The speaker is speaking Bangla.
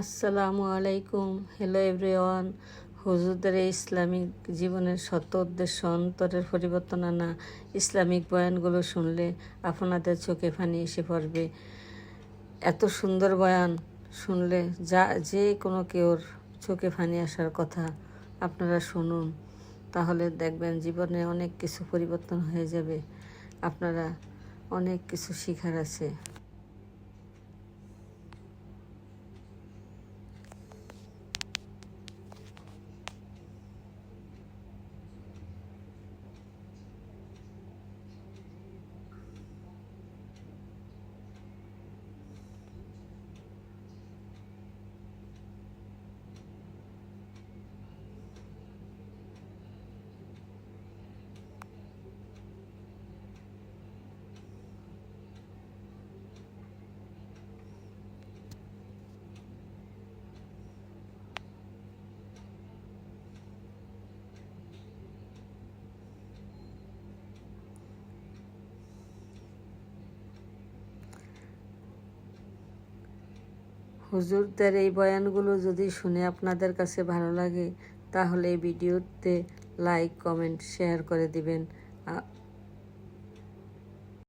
আসসালামু আলাইকুম। হ্যালো এভরিওয়ান হুজুরদের ইসলামিক জীবনের সত্য উদ্দেশ্য, অন্তরের পরিবর্তন আনা ইসলামিক বয়ানগুলো শুনলে আপনাদের চোখে ফানি এসে পড়বে। এত সুন্দর বয়ান শুনলে যা, যে কোনো কেউর চোখে ফানি আসার কথা আপনারা শুনুন, তাহলে দেখবেন জীবনে অনেক কিছু পরিবর্তন হয়ে যাবে। আপনারা অনেক কিছু শিখার আছে। হুজুরদের এই বয়ানগুলো যদি শুনে আপনাদের কাছে ভালো লাগে, তাহলে এই ভিডিওতে লাইক কমেন্ট শেয়ার করে দিবেন।